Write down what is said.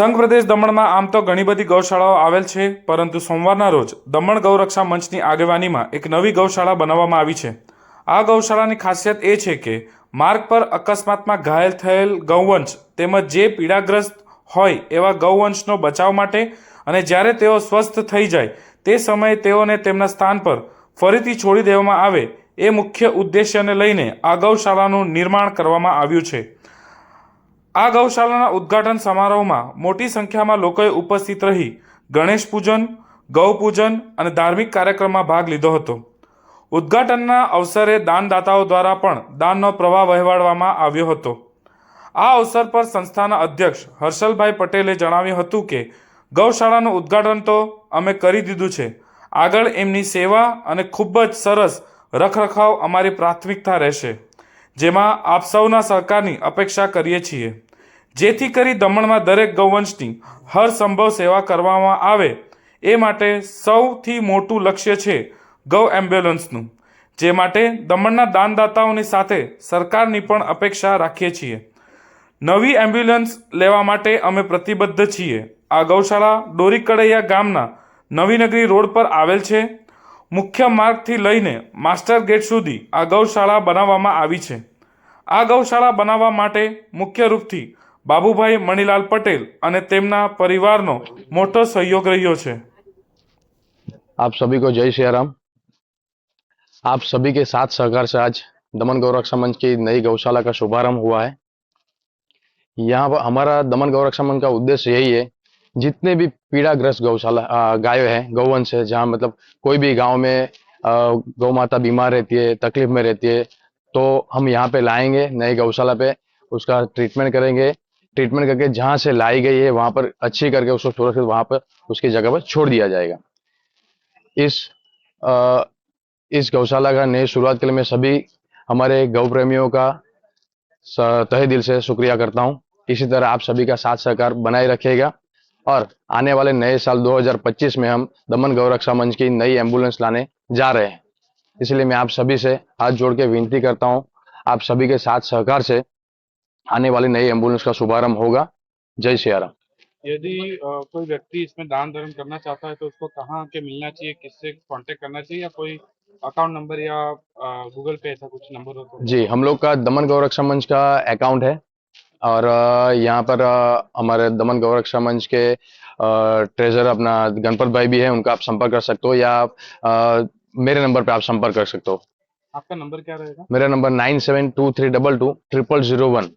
સંઘ પ્રદેશ દમણમાં આમ તો ઘણી બધી ગૌશાળાઓ આવેલ છે, પરંતુ સોમવારના રોજ દમણ ગૌરક્ષા મંચની આગેવાનીમાં એક નવી ગૌશાળા બનાવવામાં આવી છે. આ ગૌશાળાની ખાસિયત એ છે કે, માર્ગ પર અકસ્માતમાં ઘાયલ થયેલ ગૌવંશ તેમજ જે પીડાગ્રસ્ત હોય એવા ગૌવંશનો બચાવ માટે અને જ્યારે તેઓ સ્વસ્થ થઈ જાય, તે સમયે તેઓને તેમના સ્થાન પર ફરીથી છોડી દેવામાં આવે, એ મુખ્ય ઉદ્દેશ્યને લઈને આ ગૌશાળાનું નિર્માણ કરવામાં આવ્યું છે. આ ગૌશાળાના ઉદ્ઘાટન સમારોહમાં મોટી સંખ્યામાં લોકોએ ઉપસ્થિત રહી ગણેશ પૂજન ગૌપૂજન અને ધાર્મિક કાર્યક્રમમાં ભાગ લીધો હતો. ઉદ્ઘાટનના અવસરે દાનદાતાઓ દ્વારા પણ દાનનો પ્રવાહ વહેવાડવામાં આવ્યો હતો. આ અવસર પર સંસ્થાના અધ્યક્ષ હર્ષલભાઈ પટેલે જણાવ્યું હતું કે, ગૌશાળાનું ઉદ્ઘાટન તો અમે કરી દીધું છે. આગળ એમની સેવા અને ખૂબ જ સરસ રખરખાવ અમારી પ્રાથમિકતા રહેશે. જેમાં આપ સૌના સહકારની અપેક્ષા કરીએ છીએ. જેથી કરી દમણમાં દરેક ગૌવંશની હર સંભવ સેવા કરવામાં આવે. એ માટે સૌથી મોટું લક્ષ્ય છે ગૌ એમ્બ્યુલન્સનું. જે માટે દમણના દાનદાતાઓની સાથે સરકારની પણ અપેક્ષા રાખીએ છીએ. નવી એમ્બ્યુલન્સ લેવા માટે અમે પ્રતિબદ્ધ છીએ. આ ગૌશાળા ડોરીકડૈયા ગામના નવીનગરી રોડ પર આવેલ છે. મુખ્ય માર્ગથી લઈને માસ્ટર ગેટ સુધી આ ગૌશાળા બનાવવામાં આવી છે. આ ગૌશાળા બનાવવા માટે મુખ્ય રૂપથી બાબુભાઈ મણીલાલ પટેલ અને તેમના પરિવારનો મોટો સહયોગ રહ્યો છે आप सभी को जय श्री राम आप सभी के साथ सहकार से आज दमन गौरक्षा मंच की नई गौशाला का शुभारंभ हुआ है यहाँ पर हमारा दमन गौरक्षा मंच का उद्देश्य यही है जितने भी पीड़ाग्रस्त गौशाला अ, गायों हैं गौवंश है जहाँ मतलब कोई भी गांव में अ, गौ माता बीमार रहती है तकलीफ में रहती है तो हम यहाँ पे लाएँगे नई गौशाला पे उसका ट्रीटमेंट करेंगे। ट्रीटमेंट करके जहाँ से लाई गई है वहाँ पर अच्छी करके उसको सुरक्षित वहाँ पर उसकी जगह पर छोड़ दिया जाएगा। इस अ, इस गौशाला का नई शुरुआत के लिए मैं सभी हमारे गौ प्रेमियों का तहे दिल से शुक्रिया करता हूँ। इसी तरह आप सभी का साथ सहकार बनाए रखेगा और आने वाले नए साल 2025 में हम दमन गौरक्षा मंच की नई एंबुलेंस लाने जा रहे हैं। इसलिए मैं आप सभी से हाथ जोड़ के विनती करता हूँ आप सभी के साथ सहकार से आने वाली नई एंबुलेंस का शुभारंभ होगा। जय श्री राम। यदि कोई व्यक्ति इसमें दान धर्म करना चाहता है तो उसको कहाँ के मिलना चाहिए किससे कांटेक्ट करना चाहिए या कोई अकाउंट नंबर या गूगल पे ऐसा कुछ नंबर हो तो? जी हम लोग का दमन गौरक्षा मंच का अकाउंट है और यहाँ पर हमारे दमन गौरक्षा मंच के ट्रेजर अपना गणपत भाई भी है उनका आप संपर्क कर सकते हो या अ, मेरे नंबर पे आप संपर्क कर सकते हो आपका नंबर क्या रहेगा मेरा number nine seven two three double two triple zero one